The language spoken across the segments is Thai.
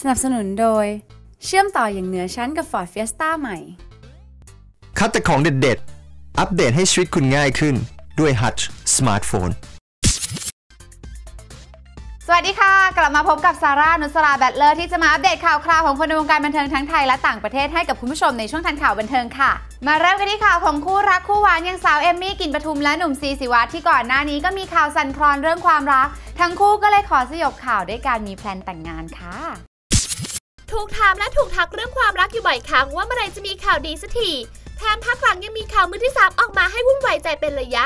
สนับสนุนโดย เชื่อมต่ออย่างเหนือชั้นกับ Ford Fiesta ใหม่ คัดแต่ของเด็ดๆ อัปเดตให้ชีวิตคุณง่ายขึ้นด้วย Hutch Smartphone สวัสดีค่ะ กลับมาพบกับซาร่า นุสราแบตเลอร์ ที่จะมาอัปเดตข่าวคราวของคนในวงการบันเทิงทั้งไทยและต่างประเทศให้กับคุณผู้ชมในช่วงทันข่าวบันเทิงค่ะ มาเริ่มกันที่ข่าวของคู่รักคู่หวานอย่างสาวเอมมี่กลินปทุมและหนุ่มซีสิวัตรที่ก่อนหน้านี้ก็มีข่าวสั่นคลอนเรื่องความรัก ทั้งคู่ก็เลยขอสยบข่าวด้วยการมีแพลนแต่งงานค่ะ ถูกถามและถูกทักเรื่องความรักอยู่บ่อยครั้งว่าเมื่อไรจะมีข่าวดีสักทีแถมพักหลังยังมีข่าวมือที่ 3 ออกมาให้วุ่นวายใจเป็นระยะ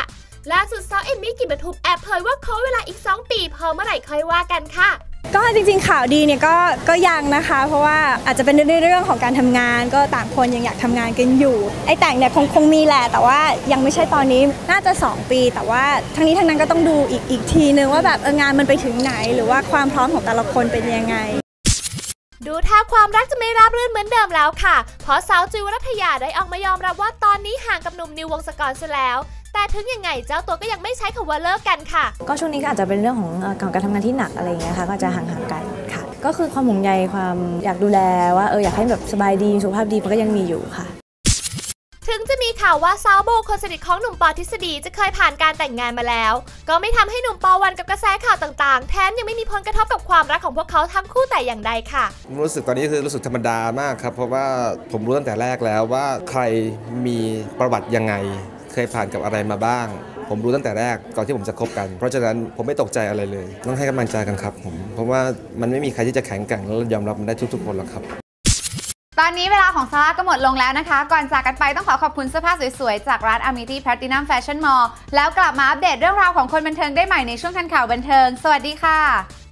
ล่าสุดซาวเอมมี่กลินปทุมแอบเผยว่าขอเวลาอีก 2 ปีพอเมื่อไหร่ค่อยว่ากันค่ะ ก็จริงๆข่าวดีเนี่ยก็ก็ยังนะคะ เพราะว่าอาจจะเป็นในเรื่องของการทำงาน ก็ต่างคนยังอยากทำงานกันอยู่ ไอ้แต่งเนี่ยคงคงมีแหละแต่ว่ายังไม่ใช่ตอนนี้น่าจะ 2 ปี แต่ว่าทั้งนี้ทั้งนั้นก็ต้องดูอีกอีกทีนึงว่าแบบงานมันไปถึงไหน หรือว่าความพร้อมของแต่ละคนเป็นยังไง ดูท่าความรักจะไม่ราบรื่นเหมือนเดิมแล้วค่ะ เพราะสาวจิวรัตยาได้ออกมายอมรับว่าตอนนี้ห่างกับหนุ่มนิววงศกรซะแล้ว แต่ถึงยังไงเจ้าตัวก็ยังไม่ใช้คำว่าเลิกกันค่ะ ก็ช่วงนี้ก็อาจจะเป็นเรื่องของของการทำงานที่หนักอะไรอย่างเงี้ยค่ะ ก็จะห่างๆกันค่ะ ก็คือความห่วงใยความอยากดูแลว่าเอออยากให้แบบสบายดีสุขภาพดีมันก็ยังมีอยู่ค่ะ ถึงจะมีข่าวว่าสาวโบคนสนิทของหนุ่มปอทฤษฎีจะเคยผ่านการแต่งงานมาแล้ว ก็ไม่ทำให้หนุ่มปอวันกับกระแสข่าวต่างๆ แถมยังไม่มีผลกระทบกับความรักของพวกเขาทั้งคู่แต่อย่างใดค่ะ รู้สึกตอนนี้คือรู้สึกธรรมดามากครับ เพราะว่าผมรู้ตั้งแต่แรกแล้วว่าใครมีประวัติยังไง เคยผ่านกับอะไรมาบ้าง ผมรู้ตั้งแต่แรกก่อนที่ผมจะคบกัน เพราะฉะนั้นผมไม่ตกใจอะไรเลย ต้องให้กำลังใจกันครับผมเพราะว่ามันไม่มีใครที่จะแข็งแกร่งแล้วยอมรับมันได้ทุกๆคนหรอกครับ ตอนนี้เวลาของซาร่าก็หมดลงแล้วนะคะ ก่อนจากกันไปต้องขอขอบคุณเสื้อผ้าสวยๆ จากร้าน Amity Platinum Fashion Mall แล้วกลับมาอัปเดตเรื่องราวของคนบันเทิงได้ใหม่ในช่วงทันข่าวบันเทิง สวัสดีค่ะ